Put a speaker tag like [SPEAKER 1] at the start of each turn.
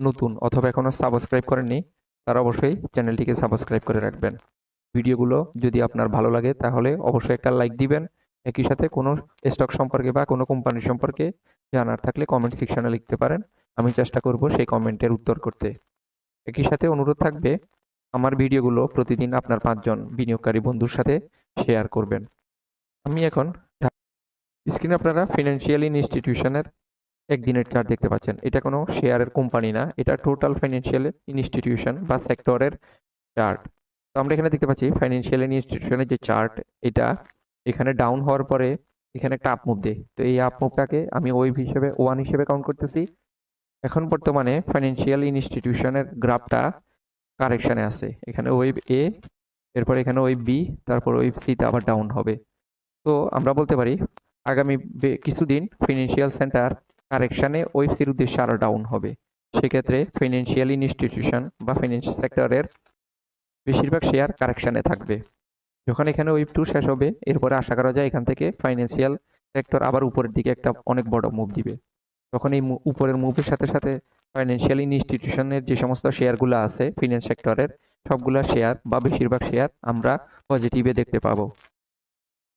[SPEAKER 1] নতুন অথবা এখনও সাবস্ক্রাইব করেননি, তারা অবশ্যই চ্যানেলটিকে সাবস্ক্রাইব করে রাখবেন। ভিডিওগুলো যদি আপনার ভালো লাগে, তাহলে অবশ্যই একটা লাইক দিবেন। একই সাথে কোনো স্টক সম্পর্কে বা কোনো কোম্পানি সম্পর্কে জানার থাকলে কমেন্ট সেকশানে লিখতে পারেন। আমি চেষ্টা করব সেই কমেন্টের উত্তর করতে। একই সাথে অনুরোধ থাকবে, আমার ভিডিওগুলো প্রতিদিন আপনার পাঁচজন বিনিয়োগকারী বন্ধুর সাথে শেয়ার করবেন। আমি এখন স্ক্রিনে আপনারা ফিনান্সিয়াল ইনস্টিটিউশনের একদিনের চার্ট দেখতে পাচ্ছেন। এটা কোনো শেয়ারের কোম্পানি না, এটা টোটাল ফাইন্যান্সিয়াল ইনস্টিটিউশন বা সেক্টরের চার্ট তো আমরা এখানে দেখতে পাচ্ছি ফাইন্যান্সিয়াল ইনস্টিটিউশনের যে চার্ট এটা এখানে ডাউন হওয়ার পরে এখানে একটা আপ মুভ দেয়। তো এই আপ মুভটাকে আমি ওয়েভ হিসেবে ওয়ান হিসেবে কাউন্ট করতেছি। এখন বর্তমানে ফাইন্যান্সিয়াল ইনস্টিটিউশনের গ্রাফটা কারেকশানে আছে। এখানে ওয়েভ এ এরপর এখানে ওয়েভ বি তারপর ওয়েভ সিতে আবার ডাউন হবে। তো আমরা বলতে পারি, আগামী কিছুদিন ফিনান্সিয়াল সেন্টার কারেকশানে সির উদ্দেশ্যে আরও ডাউন হবে। সেক্ষেত্রে ফিনান্সিয়াল ইনস্টিটিউশন বা ফিনান্সিয়াল সেক্টরের বেশিরভাগ শেয়ার কারেকশানে থাকবে। যখন এখানে ওয়েব টু শেষ হবে, এরপরে আশা করা যায় এখান থেকে ফাইন্যান্সিয়াল সেক্টর আবার উপরের দিকে একটা অনেক বড় মুভ দিবে। তখন এই উপরের মুভের সাথে সাথে ফাইন্যান্সিয়াল ইনস্টিটিউশনের যে সমস্ত শেয়ারগুলো আছে ফিনান্স সেক্টরের সবগুলা শেয়ার বা বেশিরভাগ শেয়ার আমরা পজিটিভে দেখতে পাবো।